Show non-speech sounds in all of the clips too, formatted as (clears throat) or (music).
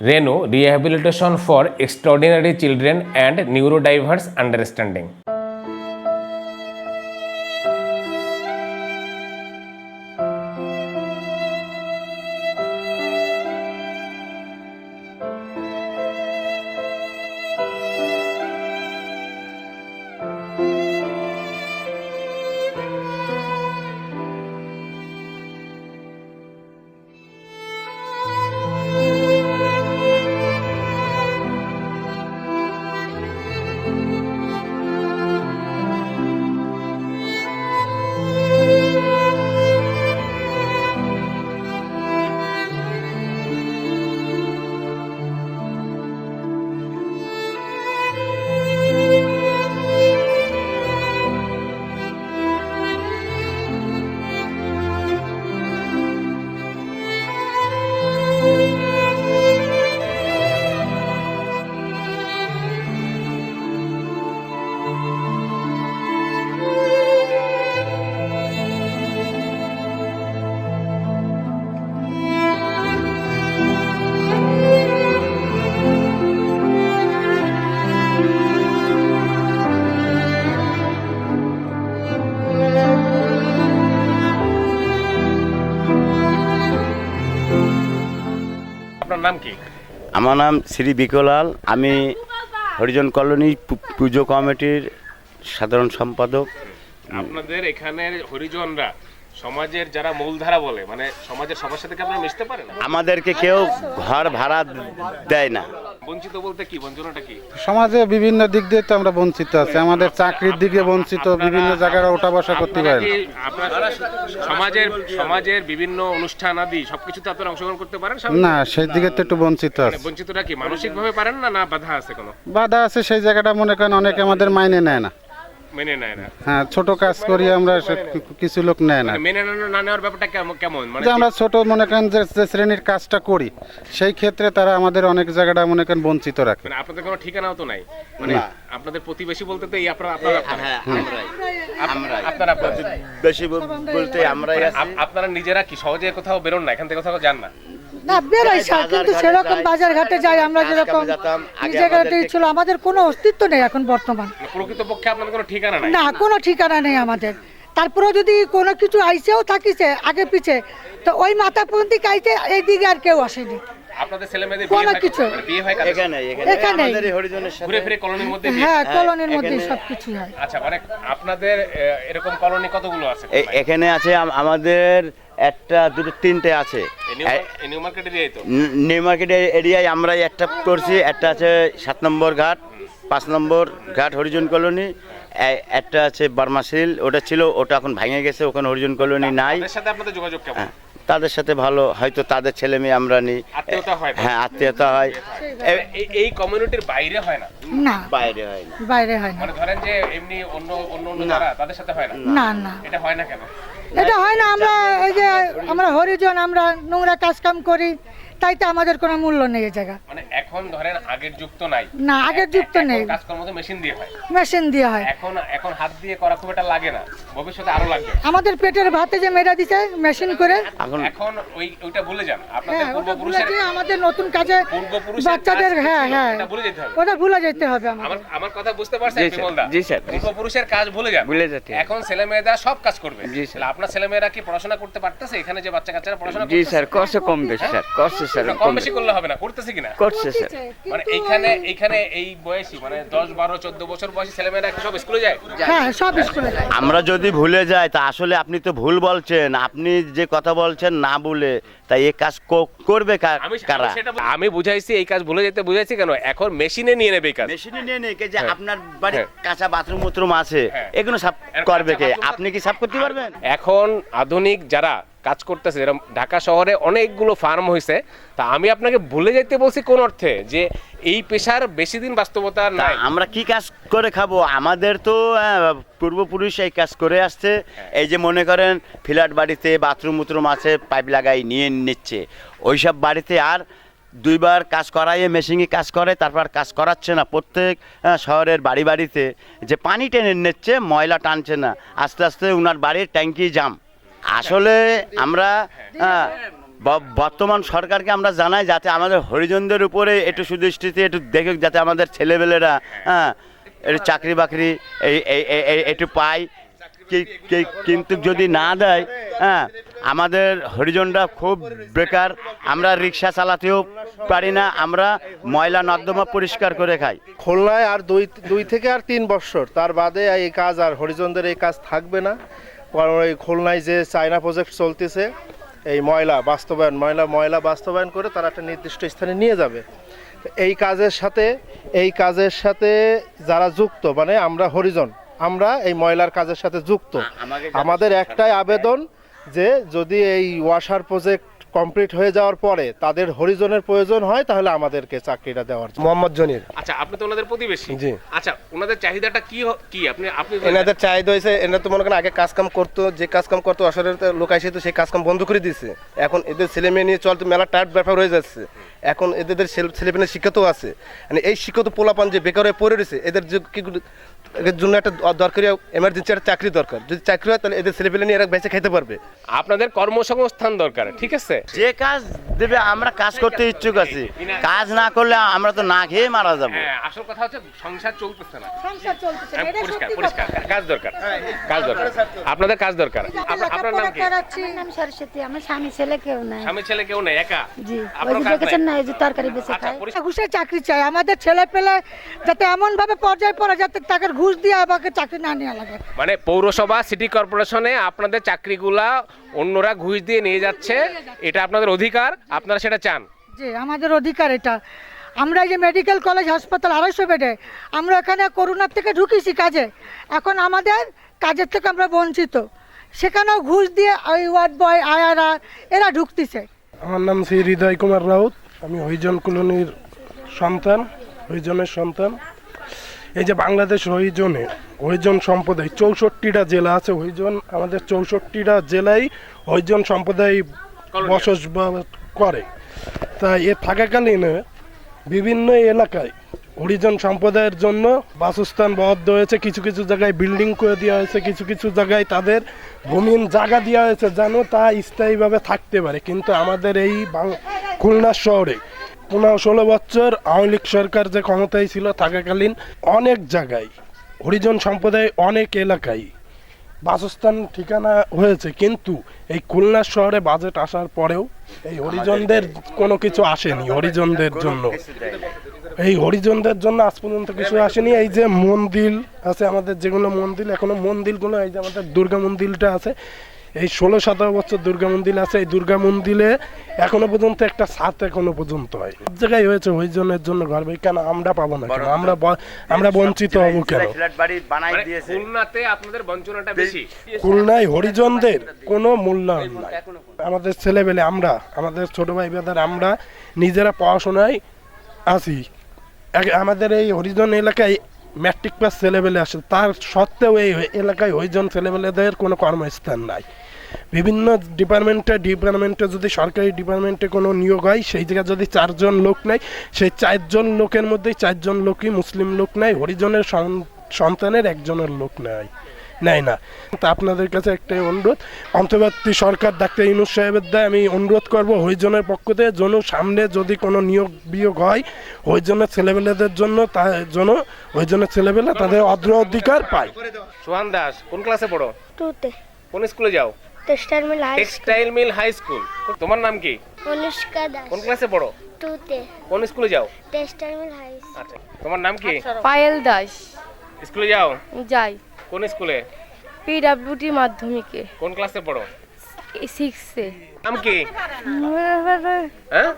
Reno Rehabilitation for Extraordinary Children and Neurodiverse Understanding. আপনার নাম কি? আমার নাম শ্রী বিকলাল। আমি হরিজন কলোনি পুজো কমিটির সাধারণ সম্পাদক। আপনাদের এখানে হরিজনরা সমাজের যারা মূলধারা বলে মানে সমাজের সবার সাথে কি আপনারা মিশতে পারেন? আমাদেরকে কেউ ঘর ভাড়া দেয় না। বঞ্চিত বলতে কি? বঞ্চনাটা কি? সমাজে বিভিন্ন দিক দিয়ে তো আমরা বঞ্চিত আছি। আমাদের চাকরির দিকে বঞ্চিত বিভিন্ন জায়গায় ওঠা বসা করতে আপনারা সমাজের সমাজের বিভিন্ন অনুষ্ঠান আদি সবকিছুতে আপনারা অংশগ্রহণ করতে পারেন না সেই দিকে তো একটু বঞ্চিত মানে আছে। বঞ্চিতটা কি মানসিক ভাবে পারেন না না বাধা আছে কোনো? বাধা আছে সেই জায়গাটা মনে করেন অনেকে আমাদের মাইনে নেয় না। মেনে নেয় না। হ্যাঁ ছোট কাজ করি আমরা কিছু লোক নেয় না। মানে মেনে না নেওয়ার ব্যাপারটা কেমন? মানে আমরা ছোট মনে করেন যে যে শ্রেণির কাজটা করি সেই ক্ষেত্রে তারা আমাদের অনেক জায়গাটা মনে করেন বঞ্চিত রাখে। মানে আপনাদের কোনো ঠিকানাও তো নাই। মানে আপনাদের প্রতিবেশী বলতে তো এই আপনারা আপনারা হ্যাঁ আমরাই আমরাই। আপনারা আপনারা বেশি বল- বলতে আমরাই আছি। আপনারা নিজেরা কি সহজে কোথাও বেরোন না? এখান থেকে কোথাও যান না? না বেরোই স্যার কিন্তু সেরকম বাজার ঘাটে যাই আমরা যেরকম কামে জায়গাতেই ছিল আমাদের কোনো অস্তিত্ব নেই এখন বর্তমান। মানে প্রকৃতপক্ষে আপনাদের কোনো ঠিকানা নাই? না কোনো ঠিকানা নেই আমাদের। তারপরে যদি কোনো কিছু আইসেও থাকিছে আগে পিছে তো ওই মাথাপন্থী আইছে এইদিকে আর কেউ আসেনি। আপনাদের ছেলে মেয়েদের কোনো হয় কিছু। বিয়ে হয় এখানে এখানে। আমাদের হরিজনের সাথে। ঘুরে ফিরে কলোনির মধ্যে হ্যাঁ কলোনির মধ্যে হয়। আচ্ছা মানে আপনাদের এরকম কলোনি কতগুলো আছে? এখানে আছে আমাদের একটা দুটো তিনটে আছে। নিউ মার্কেটে দিয়ে তো? নিউ মার্কেট এরিয়ায় আমরা একটা করছি। একটা আছে সাত নম্বর ঘাট পাঁচ নম্বর ঘাট হরিজন কলোনি। একটা আছে বার্মাশিল ওটা ছিল ওটা এখন ভেঙে গেছে ওখানে হরিজন কলোনি নাই। সাথে আপনাদের যোগাযোগ কেমন? হ্যাঁ, তাদের সাথে ভালো হয়তো তাদের ছেলে মেয়ে আমরা নিই। হয় না? হ্যাঁ আত্মীয়তা হয়। এই- এই কমিউনিটির বাইরে হয় না? না। বাইরে হয় না। বাইরে হয় না। মানে ধরেন যে এমনি অন্য অন্য অন্য যারা তাদের সাথে হয় না? না না এটা হয় না কেন? এটা হয় না আমরা এই যে আমরা হরিজন আমরা নোংরা কাজ কাম করি। তাই তো আমাদের কোনো মূল্য নেই এই জায়গা। মানে এখন ধরেন আগের যুগ তো নাই। না আগের যুগ তো নেই। কাজকর্ম তো মেশিন দিয়ে হয়। মেশিন দিয়ে হয়। এখন এখন হাত দিয়ে করা খুব একটা লাগে না। ভবিষ্যতে আরও লাগবে। আমাদের পেটের ভাতে যে মেরা দিছে মেশিন করে। এখন এখন ওই ওইটা ভুলে যান। আপনাদের হ্যাঁ পূর্বপুরুষের আমাদের নতুন কাজে পূর্বপুরুষের বাচ্চাদের হ্যাঁ হ্যাঁ। এটা ভুলে যেতে হবে। ওটা ভুলে যেতে হবে আমার আমার কথা বুঝতে পারছেন স্যার, জি স্যার, পূর্বপুরুষের কাজ ভুলে যান। ভুলে যেতে এখন ছেলে মেয়েরা সব কাজ করবে। জি স্যার। তাহলে আপনার ছেলে মেয়েরা কি পড়াশোনা করতে পারতেছে? এখানে যে বাচ্চা কাচ্চারা পড়াশোনা জি স্যার করছে কম বেশি স্যার করছে স্যার কম বেশি করলে হবে না করতেছে কিনা? করছে স্যার। মানে এইখানে এইখানে এই বয়সী মানে দশ বারো চোদ্দ বছর বয়সী ছেলেমেয়েরা সব স্কুলে যায়? হ্যাঁ সব স্কুলে যায়। আমরা যদি ভুলে যাই তা আসলে আপনি তো ভুল বলছেন। আপনি যে কথা বলছেন না বলে তাই এই কাজ করবে আমি কারা? আমি বুঝাইছি এই কাজ ভুলে যেতে বুঝাইছি কেন? এখন মেশিনে নিয়ে নেবে কাজ। মেশিনে নিয়ে নেই যে হ্যাঁ। আপনার বাড়ি হ্যাঁ। কাঁচা বাথরুম মুথরুম আছে হ্যাঁ। এগুলো সাফ করবে কে? আপনি কি সাফ করতে পারবেন? এখন আধুনিক যারা কাজ করতেছে যেরকম ঢাকা শহরে অনেকগুলো ফার্ম হয়েছে তা আমি আপনাকে ভুলে যেতে বলছি কোন অর্থে? যে এই পেশার বেশি দিন বাস্তবতা নাই। আমরা কি কাজ করে খাব? আমাদের তো পূর্বপুরুষ এই কাজ করে আসছে। হ্যাঁ। এই যে মনে করেন ফ্ল্যাট বাড়িতে বাথরুম মুথরুম আছে পাইপ লাগাই নিয়ে নিচ্ছে। ওইসব বাড়িতে আর দুইবার কাজ করাইয়ে মেশিনে কাজ করে তারপর কাজ করাচ্ছে না। প্রত্যেক শহরের বাড়ি বাড়িতে যে পানি টেনে নিচ্ছে ময়লা টানছে না। আস্তে আস্তে উনার বাড়ির ট্যাঙ্কি জাম। আসলে আমরা ব- বর্তমান সরকারকে আমরা জানাই যাতে আমাদের হরিজনদের উপরে একটু সুদৃষ্টিতে একটু দেখে যাতে আমাদের ছেলেবেলেরা হ্যাঁ চাকরি বাকরি একটু পায়। কিন্তু যদি না দেয় হ্যাঁ আমাদের হরিজনরা খুব বেকার, আমরা রিক্সা চালাতেও পারি না, আমরা ময়লা নর্দমা পরিষ্কার করে খাই। খুলনায় আর দুই দুই থেকে আর তিন বছর তার বাদে এই কাজ আর হরিজনদের এই কাজ থাকবে না। কারণ এই খুলনায় যে চায়না প্রজেক্ট চলতেছে এই ময়লা বাস্তবায়ন ময়লা ময়লা বাস্তবায়ন করে তারা একটা নির্দিষ্ট স্থানে নিয়ে যাবে। এই কাজের সাথে এই কাজের সাথে যারা যুক্ত মানে আমরা হরিজন আমরা এই ময়লার কাজের সাথে যুক্ত। আমাদের একটাই আবেদন যে যদি এই ওয়াশার প্রজেক্ট কমপ্লিট হয়ে যাওয়ার পরে তাদের হরিজনের প্রয়োজন হয় তাহলে আমাদেরকে চাকরিটা দেওয়ার জন্য। মোহাম্মদ জনির। আচ্ছা আপনি তো ওনাদের প্রতিবেশী। জি। আচ্ছা ওনাদের চাহিদাটা কি কি? আপনি আপনি এনাদের চাহিদা হয়েছে এনারা তো মনে করেন আগে কাজ কাম করতো যে কাজ কাম করতো আসলে লোক আসে তো সেই কাজ কাম বন্ধ করে দিয়েছে। এখন এদের ছেলে মেয়ে নিয়ে চলতে মেলা টাইট ব্যাপার হয়ে যাচ্ছে। এখন এদের ছেলে মেয়ে শিক্ষিত আছে। মানে এই শিক্ষিত পোলাপান যে বেকার হয়ে পড়ে রয়েছে এদের যে কি এর জন্য একটা দরকারি এমার্জেন্সি একটা চাকরি দরকার। যদি চাকরি হয় তাহলে এদের ছেলে পেলে নিয়ে এরা বেঁচে খেতে পারবে। আপনাদের কর্মসংস্থান দরকার ঠিক আছে? যে কাজ দেবে আমরা কাজ করতে ইচ্ছুক আছি। কাজ না করলে আমরা তো না খেয়ে মারা যাব। হ্যাঁ আসল কথা হচ্ছে সংসার চলতেছে না। সংসার চলতেছে না, হ্যাঁ, এটা পরিষ্কার পরিষ্কার কাজ দরকার কাজ দরকার। আপনাদের কাজ দরকার। আপনার নাম কি? আমার নাম সরস্বতী আমার স্বামী ছেলে কেউ নাই। স্বামী ছেলে কেউ নেই একা? জি আপনার কাজ দেখেছেন নাই? না এই যে তরকারি বেঁচে আচ্ছা খায়। ঘুষের চাকরি চাই আমাদের ছেলে পেলে যাতে এমন ভাবে পর্যায়ে পড়ে যাতে তাকে ঘুষ দিয়ে আমাকে চাকরি না নেওয়া লাগে। মানে পৌরসভা সিটি কর্পোরেশনে আপনাদের চাকরিগুলা অন্যরা ঘুষ দিয়ে নিয়ে যাচ্ছে এটা আপনাদের অধিকার আপনারা সেটা চান? জি আমাদের অধিকার এটা। আমরা এই যে মেডিকেল কলেজ হাসপাতাল আড়াইশো বেডে আমরা এখানে করোনার থেকে ঢুকেছি কাজে। এখন আমাদের কাজের থেকে আমরা বঞ্চিত। সেখানেও ঘুষ দিয়ে ওই ওয়ার্ড বয় আয়ারা এরা ঢুকতেছে। আমার নাম শ্রী হৃদয় কুমার রাউত আমি হরিজন কলোনির সন্তান হরিজনের সন্তান। এই যে বাংলাদেশ হরিজনে হরিজন সম্প্রদায় চৌষট্টিটা জেলা আছে হরিজন আমাদের চৌষট্টিটা জেলায় হরিজন সম্প্রদায় বসবাস করে। তা এ থাকাকালীন বিভিন্ন এলাকায় হরিজন সম্প্রদায়ের জন্য বাসস্থান বরাদ্দ হয়েছে। কিছু কিছু জায়গায় বিল্ডিং করে দেওয়া হয়েছে কিছু কিছু জায়গায় তাদের ভূমিহীন জায়গা দেওয়া হয়েছে যেন তা স্থায়ীভাবে থাকতে পারে। কিন্তু আমাদের এই খুলনা শহরে পনেরো ষোলো বছর আওয়ামী লীগ সরকার যে ক্ষমতায় ছিল থাকাকালীন অনেক জায়গায়, হরিজন সম্প্রদায় অনেক এলাকায় বাসস্থান ঠিকানা হয়েছে, কিন্তু এই খুলনা শহরে বাজেট আসার পরেও এই হরিজনদের কোনো কিছু আসেনি, হরিজনদের জন্য। এই হরিজনদের জন্য আজ পর্যন্ত কিছু আসেনি। এই যে মন্দির আছে আমাদের, যেগুলো মন্দির, এখনও মন্দিরগুলো, এই যে আমাদের দুর্গা মন্দিরটা আছে এই ষোলো সতেরো বছর দুর্গা মন্দির আছে এই দুর্গা মন্দিরে এখনও পর্যন্ত একটা ছাদ এখনও পর্যন্ত হয় সব জায়গায় হয়েছে হরিজনের জন্য ঘর বাড়ি। কেন আমরা পাবো না কেন? আমরা আমরা বঞ্চিত হব কেন? ফ্ল্যাট বাড়ি বানাই মানে দিয়েছে। খুলনাতে আপনাদের বঞ্চনাটা বেশি। খুলনায় হরিজনদের কোনো মূল্যায়ন নাই। আমাদের ছেলেবেলে আমরা আমাদের ছোট ভাই বেদার আমরা নিজেরা পড়াশোনায় আছি আমাদের এই হরিজন এলাকায় ম্যাট্রিক পাস ছেলেবেলে আসে, তার সত্ত্বেও এই এলাকায় হরিজন ছেলেবেলেদের কোনো কর্মস্থান নাই। বিভিন্ন ডিপার্টমেন্টে ডিপার্টমেন্টে যদি সরকারি ডিপার্টমেন্টে কোনো নিয়োগ হয়, সেই জায়গায় যদি চারজন লোক নেয়, সেই চারজন লোকের মধ্যেই চারজন লোকই মুসলিম লোক নেয়, হরিজনের সন্তানের একজনের লোক নেয়। নেয় না। তা আপনাদের কাছে একটাই অনুরোধ অন্তর্বর্তী সরকার ডাক্তার ইনুস সাহেবের দায় আমি অনুরোধ করব হরিজনের পক্ষ থেকে যেন সামনে যদি কোনো নিয়োগ বিয়োগ হয় হরিজনের ছেলেবেলেদের জন্য তার জন্য হরিজনের ছেলেবেলা তাদের অগ্র অধিকার পায়। সোহান দাস কোন ক্লাসে পড়ো? টুতে। কোন স্কুলে যাও? Tester mill high textile mill high school. তোমার নাম কি? অনুষ্কা দাস। কোন ক্লাসে পড়ো? টুতে। কোন স্কুলে যাও? টেস্টার মিল হাই আচ্ছা তোমার নাম কি? পায়েল দাস। স্কুলে যাও? যাই। কোন স্কুলে? পিডব্লিউডি মাধ্যমিকে। কোন ক্লাসে পড়ো? সিক্সে নাম কি? হ্যাঁ?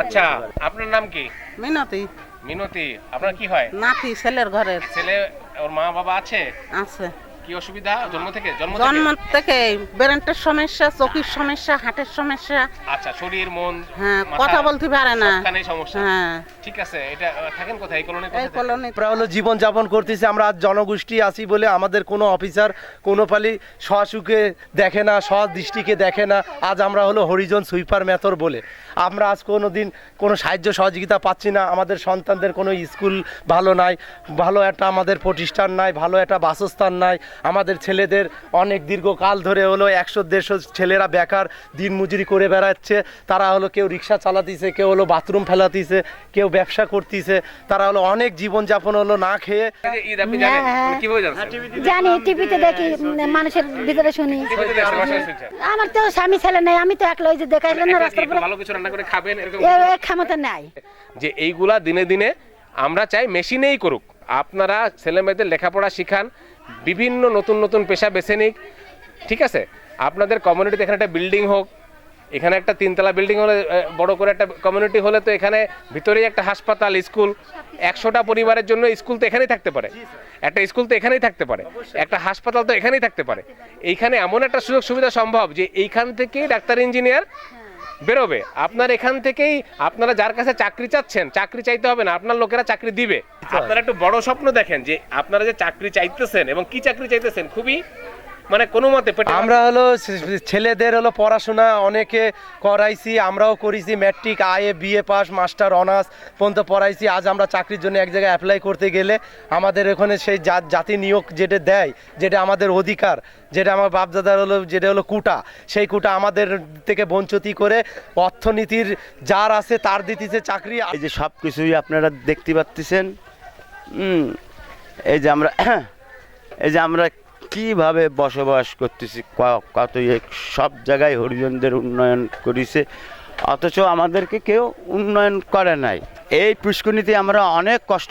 আচ্ছা আপনার নাম কি? মিনতি। মিনতি আপনার কি হয়? নাতি ছেলের ঘরের ছেলে ওর মা বাবা আছে? আছে। কি অসুবিধা? জন্ম থেকে? জন্ম জন্ম থেকে থেকে ব্রেন্টের সমস্যা চোখের সমস্যা হাটের সমস্যা। আচ্ছা শরীর মন হ্যাঁ কথা বলতে পারে না। সবখানেই সমস্যা। হ্যাঁ। ঠিক আছে এটা থাকেন কোথায়? এই কলোনি এই কলোনি আমরা হলো জীবন যাপন করতেছি আমরা আজ জনগোষ্ঠী আছি বলে আমাদের কোনো অফিসার কোনো পালি সসুখে দেখে না দৃষ্টিকে দেখে না। আজ আমরা হলো হরিজন সুইপার মেথর বলে। আমরা আজ কোনো দিন কোনো সাহায্য সহযোগিতা পাচ্ছি না। আমাদের সন্তানদের কোনো স্কুল ভালো নাই ভালো একটা আমাদের প্রতিষ্ঠান নাই ভালো একটা বাসস্থান নাই। আমাদের ছেলেদের অনেক দীর্ঘকাল ধরে হলো একশো দেড়শো ছেলেরা বেকার দিন মজুরি করে বেড়াচ্ছে। তারা হলো কেউ রিক্সা চালাতিছে কেউ হলো বাথরুম ফেলাতিছে কেউ ব্যবসা করতিছে। তারা হলো অনেক জীবনযাপন হলো না খেয়ে। হ্যাঁ। কীভাবে জানছেন? জানি টিভিতে দেখি মানুষের ভিতরে শুনি? আমার তো স্বামী ছেলে নেই আমি তো একলা ওই যে দেখাইলাম না রাস্তার উপরে ভালো কিছু রান্না করে খাবেন এরকম ক্ষমতা নাই। যে এইগুলা দিনে দিনে আমরা চাই মেশিনেই করুক। আপনারা ছেলে মেয়েদের লেখাপড়া শিখান বিভিন্ন নতুন নতুন পেশা বেছে নিক, ঠিক আছে? আপনাদের কমিউনিটিতে এখানে একটা বিল্ডিং হোক, এখানে একটা তিনতলা বিল্ডিং হলে বড় করে একটা কমিউনিটি হলে তো এখানে ভিতরেই একটা হাসপাতাল স্কুল একশোটা পরিবারের জন্য স্কুল তো এখানেই থাকতে পারে। একটা স্কুল তো এখানেই থাকতে পারে। একটা হাসপাতাল তো এখানেই থাকতে পারে। এইখানে এমন একটা সুযোগ সুবিধা সম্ভব যে এইখান থেকেই ডাক্তার ইঞ্জিনিয়ার বেরোবে। আপনার এখান থেকেই আপনারা যার কাছে চাকরি চাচ্ছেন, চাকরি চাইতে হবে না, আপনার লোকেরা চাকরি দিবে। আপনারা একটু বড় স্বপ্ন দেখেন যে আপনারা যে চাকরি চাইতেছেন এবং কি চাকরি চাইতেছেন, খুবই মানে কোনো মতে আমরা হলো ছেলেদের হলো পড়াশোনা অনেকে করাইছি আমরাও করেছি matric IA BA pass master honours পর্যন্ত পড়াইছি। আজ আমরা চাকরির জন্য এক জায়গায় অ্যাপ্লাই করতে গেলে আমাদের ওখানে সেই জা- জাতি নিয়োগ যেটা দেয় যেটা আমাদের অধিকার যেটা আমার বাপদাদার হলো যেটা হলো কুটা সেই কুটা আমাদের থেকে বঞ্চিত করে অর্থনীতির যার আছে তার দিতেছে চাকরি। এই যে সব কিছুই আপনারা দেখতে পাচ্ছেন এই যে আমরা (clears throat) এই যে আমরা কীভাবে বসবাস করতেছি কত সব জায়গায় হরিজনদের উন্নয়ন করেছে, অথচ আমাদেরকে কেউ উন্নয়ন করে নাই। এই পুষ্করণীতে আমরা অনেক কষ্ট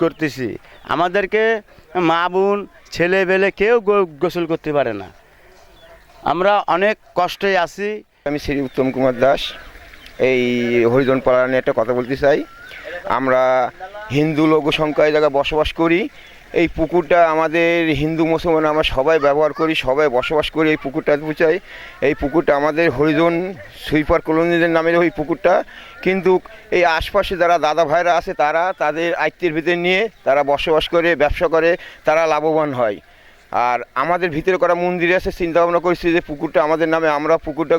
করতেছি। আমাদেরকে মা বোন, ছেলে বেলে কেউ গোসল করতে পারে না। আমরা অনেক কষ্টে আছি। আমি শ্রী উত্তম কুমার দাস। এই হরিজন পাড়া নিয়ে একটা কথা বলতে চাই। আমরা হিন্দু লোক সংখ্যায় জায়গায় বসবাস করি এই পুকুরটা আমাদের হিন্দু, মুসলমান আমরা সবাই ব্যবহার করি, সবাই বসবাস করি এই পুকুরটা বুঝাই এই পুকুরটা আমাদের হরিজন সুইপার কলোনিদের নামের ওই পুকুরটা। কিন্তু এই আশপাশে যারা দাদা ভাইরা আছে, তারা তাদের আয়ত্তের ভিতরে নিয়ে তারা বসবাস করে, ব্যবসা করে, তারা লাভবান হয়। আর আমাদের ভিতরে করা মন্দির আছে চিন্তা ভাবনা করছি যে পুকুরটা আমাদের নামে, আমরা পুকুরটা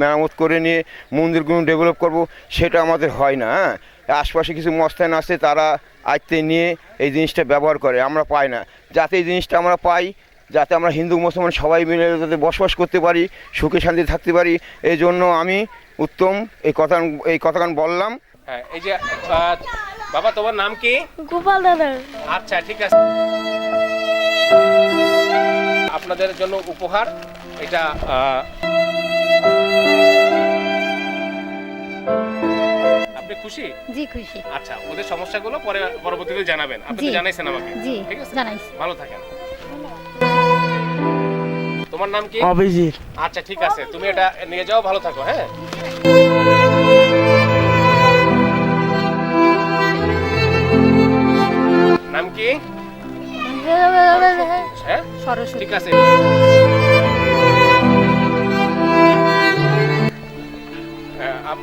মেরামত করে নিয়ে মন্দিরগুলো ডেভেলপ করব, সেটা আমাদের হয় না হ্যাঁ। আশপাশে কিছু মস্তান আছে তারা আয়ত্তে নিয়ে এই জিনিসটা ব্যবহার করে আমরা পাই না। যাতে এই জিনিসটা আমরা পাই যাতে আমরা হিন্দু মুসলমান সবাই মিলে যাতে বসবাস করতে পারি সুখে শান্তি থাকতে পারি এই জন্য আমি উত্তম এই কথা এই কথাখান বললাম। হ্যাঁ এই যে বাবা তোমার নাম কি? গোপাল দাদা আচ্ছা ঠিক আছে। আপনাদের জন্য উপহার এটা খুশি? জি খুশি। আচ্ছা ওদের সমস্যাগুলো পরে পরবর্তীতে জানাবেন। আপনি তো জানাইছেন আমাকে। জি, ঠিক আছে? জানাইছি। ভালো থাকেন। তোমার নাম কি? অভিজিৎ। আচ্ছা ঠিক আছে। তুমি এটা নিয়ে যাও ভালো থাকো হ্যাঁ? নাম কি? হ্যাঁ? সরস্বতী। ঠিক আছে।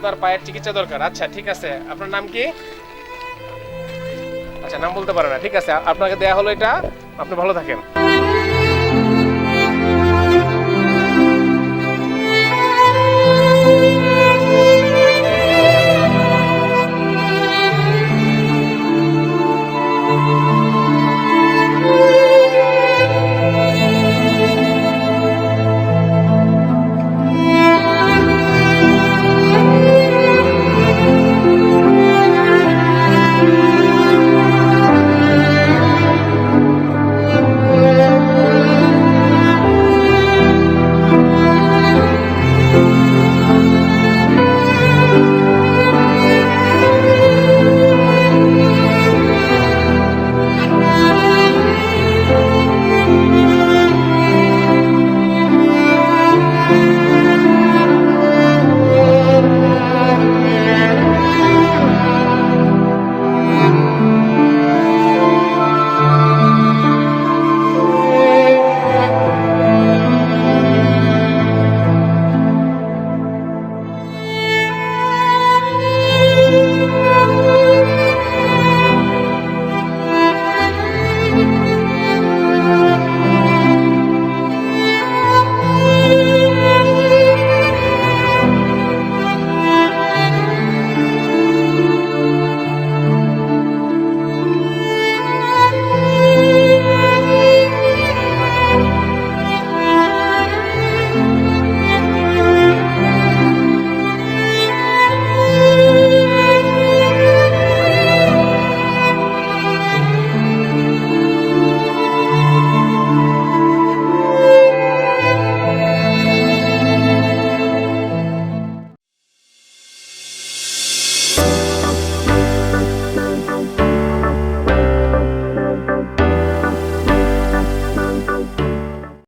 আপনার পায়ের চিকিৎসা দরকার। আচ্ছা ঠিক আছে। আপনার নাম কি? আচ্ছা নাম বলতে পারে না। ঠিক আছে, আপনাকে দেয়া হলো এটা। আপনি ভালো থাকেন।